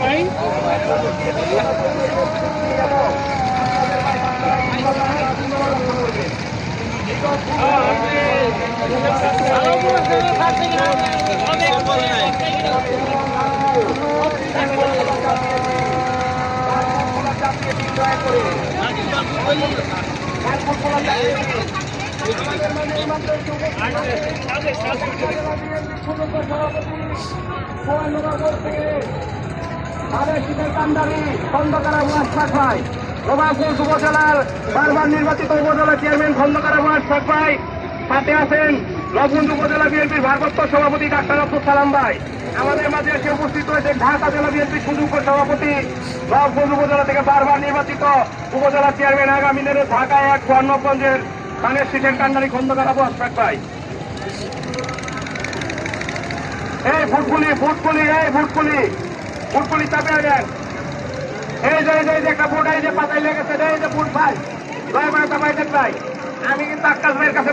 ভাই খন্দকার গোপালগঞ্জ উপজেলার বারবার নির্বাচিত উপজেলা চেয়ারম্যান খন্দকার আবু আশফাক ভাই সাথে আছেন রঘুন্দ উপজেলা বিএনপির ভারপ্রাপ্ত সভাপতি ডাক্তার আব্দুল সালাম আমাদের মাঝে এসে উপস্থিত ঢাকা জেলা বিএনপির সুযোগ্য সভাপতি রঘুন্দ উপজেলা থেকে বারবার নির্বাচিত উপজেলা চেয়ারম্যান আগামী দিনে ঢাকা এক স্বর্ণগঞ্জের ধানের সিটের কান্ডারি খন্দকার আবু আশফাক ভাই এই ফুটবলি ফুটবলি এই ফুটবলি ফুটবলি চাপে দেন এই যে- এই যে একটা ফুট এই যে পাতায় লেগেছে, এই যে ফুট ভাই। দয়া করে চাপাই দেন ভাই। আমি কিন্তু আকাশ ভাইয়ের কাছে